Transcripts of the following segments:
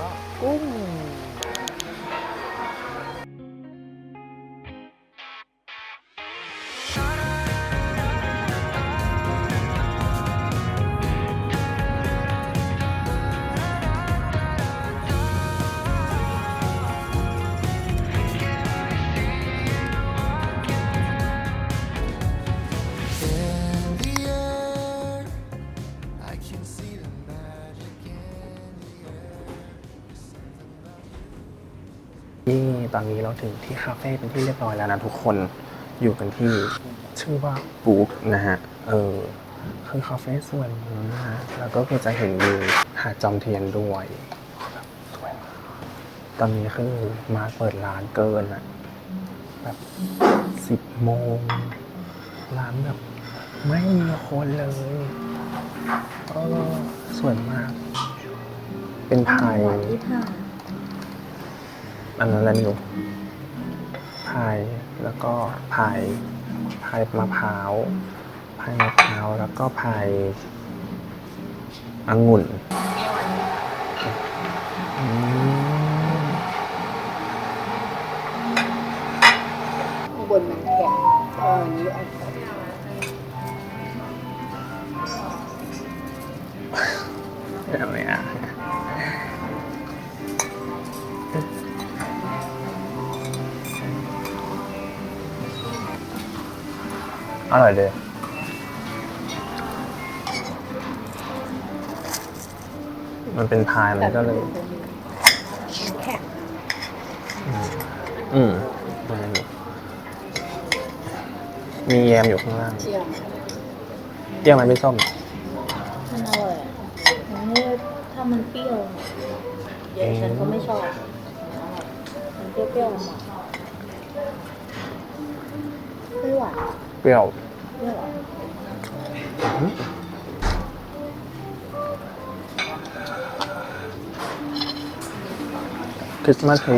ก็ อนนี้เราถึงที่คาเฟ่เป็นที่เรียบร้อยแล้วนะทุกคนอยู่กันที่ชื่อว่าบุ๊กนะฮะ เออ คือคาเฟ่สวยมากนะฮะแล้วก็คือจะเห็นวิวหาดจอมเทียนด้วยแบบสวยมากตอนนี้คือมาเปิดร้านเกินอะแบบสิบโมงร้านแบบไม่มีคนเลยเออสวยมาก เป็นพายที่ถ่าย อันนั้นอะไรไม่รู้พายแล้วก็พายพายมะพร้าวพายมะพร้าวแล้วก็พายองุ่นข้างบนมันแข็งเอออันนี้ อร่อยเลยมันเป็นพายมันก็เลยแข็งอืมได้อยู่มีแยมอยู่ข้างล่างเชียมเปรี้ยวไหมพี่ส้มมันอร่อยอะอันนี้ถ้ามันเปรี้ยวเดี๋ยวฉันก็ไม่ชอบมันเปรี้ยวๆหวานไม่หวาน เปรี้ยวไม่หวานคริสต์มาสเท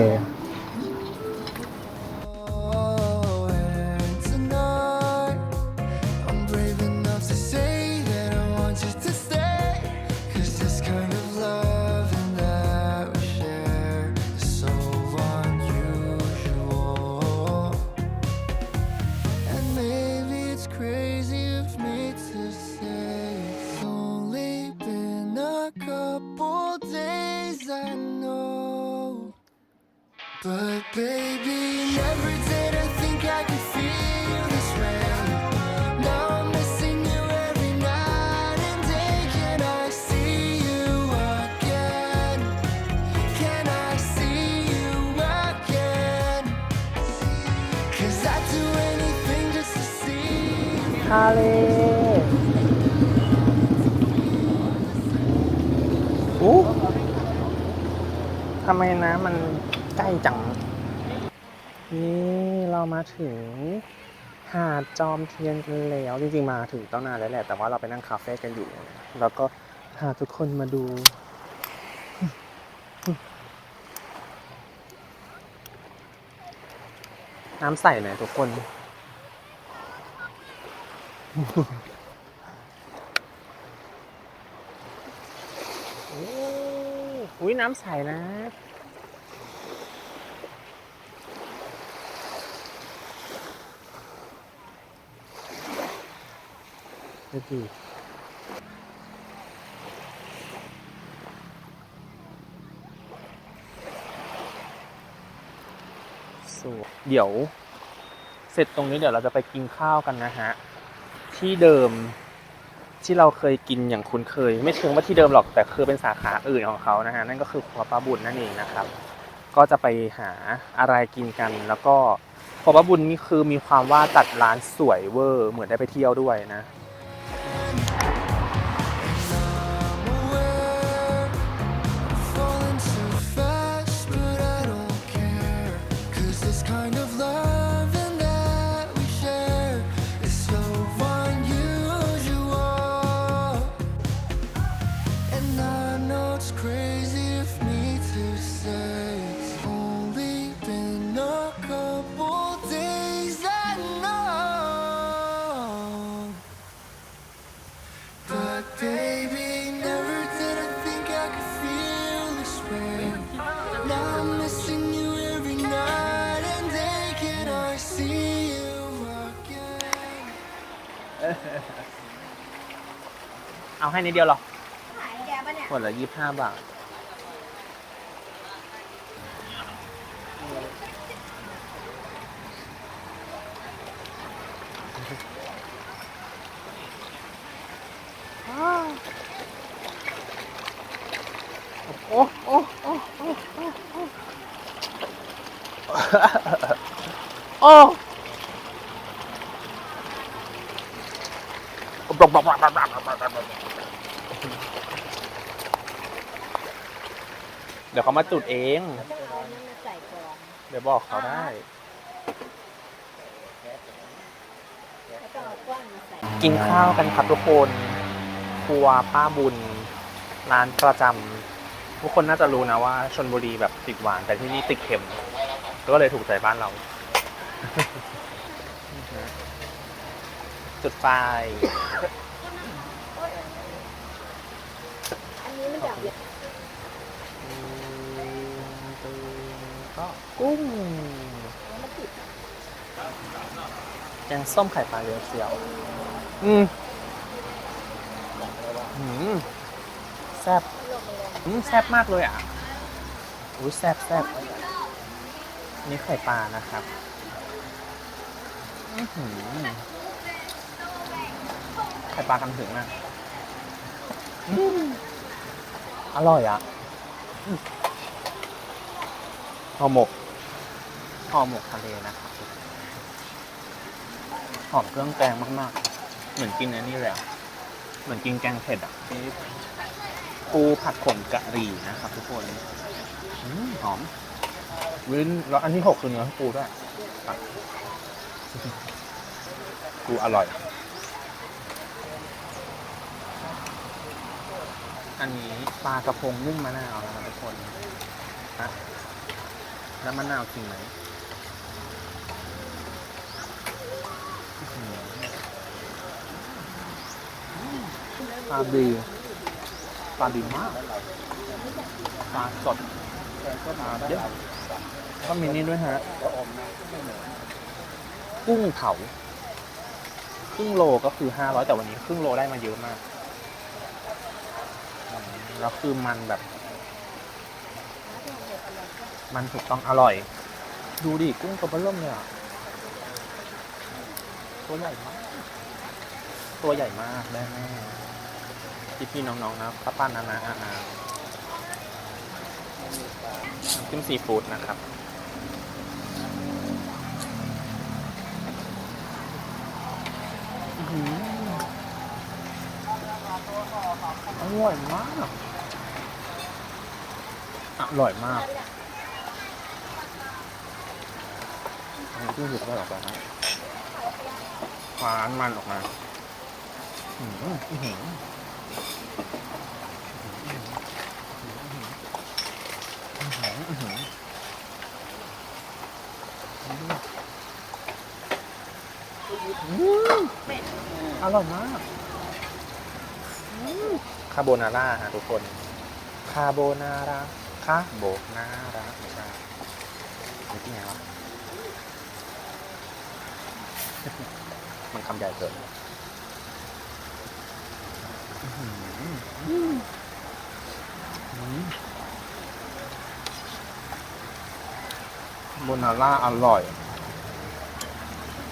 ทะเลอู้ทำไมน้ำมันใกล้จัง นี่เรามาถึงหาดจอมเทียนกันแล้วจริงๆมาถึงตั้งนานแล้วแหละ แต่ว่าเราไปนั่งคาเฟ่กันอยู่ แล้วก็พาทุกคนมาดู น้ำใสไหมทุกคนโอ้อุ้ยน้ำใสนะ สวยเดี๋ยว เสร็จตรงนี้เดี๋ยวเราจะไปกินข้าวกันนะฮะ ที่เดิมที่เราเคยกินอย่างคุ้นเคย ไม่เชิงว่าที่เดิมหรอกแต่คือเป็นสาขาอื่นของเขานะฮะนั่นก็คือครัวป้าบุญนั่นเองนะครับ ก็จะไปหาอะไรกินกัน แล้วก็ครัวป้าบุญนี่คือมีความว่าจัดร้านสวยเวอร์เหมือนได้ไปเที่ยวด้วยนะ ให้นิดเดียวเหรอขายแกปะเนี่ยขวดละยี่ห้าบาทโอ้โอ้โอ้โอ้โอ้โอ้โอ้ เดี๋ยวเขามาจุดเองต้องเอานี่มาใส่กล่องเดี๋ยวบอกเขาได้ แล้วก็เอาก้อนมาใส่กินข้าวกันครับทุกคนครัวป้าบุญ ร้านประจำทุกคนน่าจะรู้นะว่าชนบุรีแบบติดหวาน แต่ที่นี่ติดเค็ม ก็เลยถูกใจบ้านเรา จุดไฟ อันนี้มันแบบ ก็กุ้งแล้วมันติดแกงส้มไข่ปลาเรียวเซียว อืมอืมแซ่บลงไปลงอืมแซ่บมากเลยอะอุ้ยแซ่บแซ่บนี่ไข่ปลานะครับอื้อหือไข่ปลากันถึงมากอืมอร่อยอะอืม ห่อหมกห่อหมกทะเลนะครับหอมเครื่องแกงมากๆ เหมือนกินอันนี้เลยอะเหมือนกินแกงเผ็ดอะปูผัดผงกะหรี่นะครับทุกคนอมหอมวินแล้วอันที่หกคือเนื้อปูด้วยอะปูอร่อย อันนี้ปลากระพงนึ่งมะนาวนะครับทุกคนนะ แล้วมะนาวจริงไหมปลาดีปลาดีมากปลาสดปลาเยอะก็มีนี่ด้วยฮะกุ้งเผาครึ่งโลก็คือห้าร้อยแต่วันนี้ครึ่งโลได้มาเยอะมากแล้วคือมันแบบ มันถูกต้องอร่อย ดูดิกุ้งตัวเบอเริ่มเลยอะตัวใหญ่มาก ตัวใหญ่มากแม่พี่พี่น้องๆนะป้าป้านานาอาาจิ้มซีฟู้ดนะครับอืออร่อยมาก อร่อยมาก อันนี้ที่สุดก็ออกมานะคว้านมันออกมาอื้อหืออื้อหืออื้อหืออืมอร่อยมากอืมคาโบนาร่าฮะทุกคน คาโบนาร่าคาโบนาร่าไม่ใช่นี่ที่ไงวะ มันคำใหญ่เกินอื้อหืออืมอืมโบนาร่าอร่อย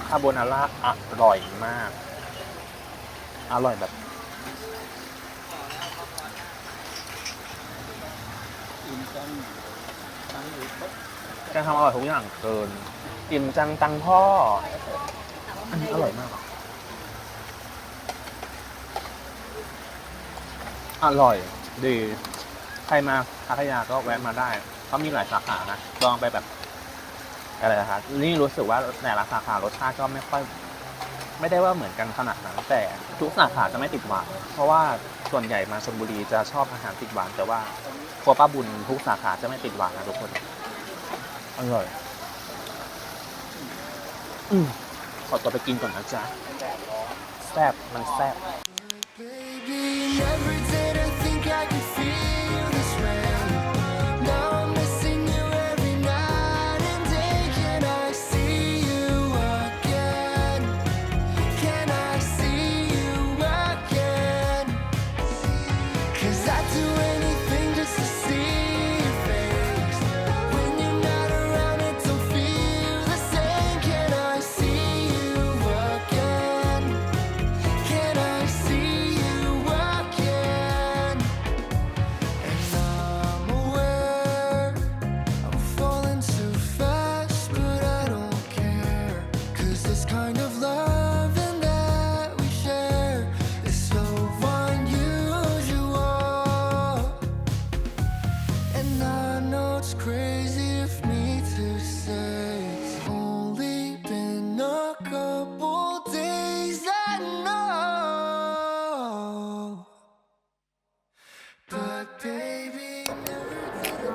คาโบนาร่าอร่อยมาก อร่อยแบบแกทำอร่อยทุกอย่างเกิน อิ่มจังตังพ่อ อันนี้อร่อยมากอะอร่อย ดี ใครมาพัทยาก็แวะมาได้เขามีหลายสาขานะลองไปแบบอะไรนะครับนี่รู้สึกว่าแต่ละสาขารสชาติก็ไม่ค่อย ไม่ได้ว่าเหมือนกันขนาดนั้น แต่ทุกสาขาจะไม่ติดหวาน เพราะว่าส่วนใหญ่มาชลบุรีจะชอบอาหารติดหวาน แต่ว่าครัวป้าบุญทุกสาขาจะไม่ติดหวานนะทุกคน อร่อย อืมข อตัวไปกินก่อนนะจ๊ะแซ่บมันแซ่บ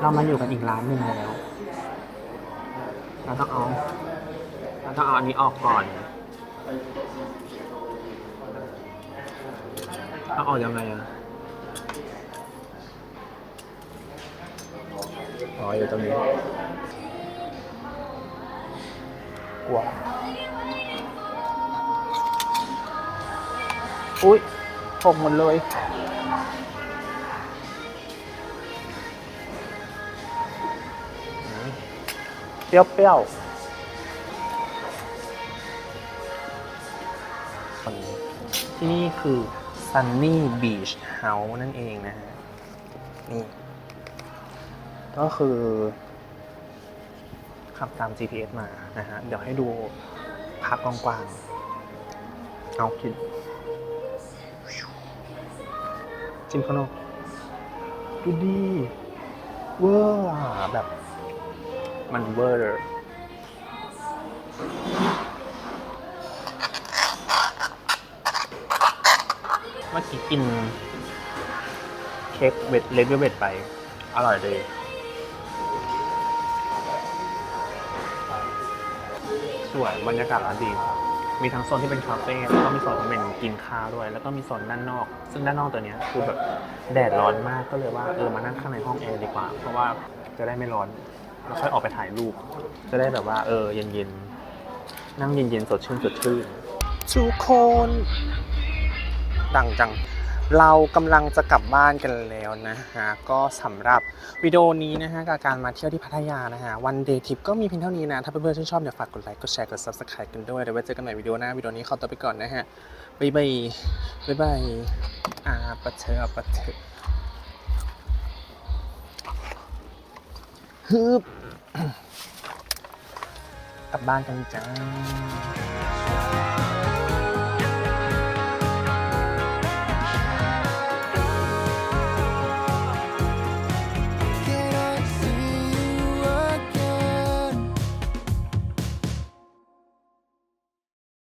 เรามาอยู่กันอีกร้านหนึ่งแล้ว เราต้องเอาเราต้องเอาอันนี้ออกก่อนเอาออกยังไงอะอ๋ออยู่ตรงนี้กลัวอุ้ยหกหมดเลย เปรี้ยวเปรี้ที่นี่คือ Sunny Beach House นั่นเองนะฮะ นี่ ก็คือ ขับตาม GPS มานะฮะ เดี๋ยวให้ดูภาพกว้างๆ เอาคิดจิ้มข้างนอกดูดี เวอร์แบบ มันเวอร์เมื่อกี้กิน เค้กเวทเลดเวทไป อร่อยเลยสวยบรรยากาศร้านดี มีทั้งโซนที่เป็นคาเฟ่แล้วก็มีโซนที่เป็นกินข้าวด้วย แล้วก็มีโซนด้านนอก ซึ่งด้านนอกตัวเนี้ยคือแบบแดดร้อนมากก็เลยว่าเออมานั่งข้างในห้องแอร์ดีกว่า เพราะว่าจะได้ไม่ร้อน ค่อยออกไปถ่ายรูป จะได้แบบว่าเออเย็นๆ นั่งเย็นๆ สดชื่นสดชื่นทุกคนดังจัง เรากำลังจะกลับบ้านกันแล้วนะฮะ ก็สำหรับวิดีโอนี้นะฮะกับการมาเที่ยวที่พัทยานะฮะ วันเดย์ทริปก็มีเพียงเท่านี้นะ ถ้าเพื่อนๆชื่นชอบอย่าฝากกดไลค์ กดแชร์ กด subscribe กันด้วย เดี๋ยวไว้เจอกันใหม่วิดีโอหน้า วิดีโอนี้ขอตัวไปก่อนนะฮะ บ๊ายบาย บ๊ายบาย อ่าปะเชอปะเชอ ฮึบกลับบ้านกันจ้า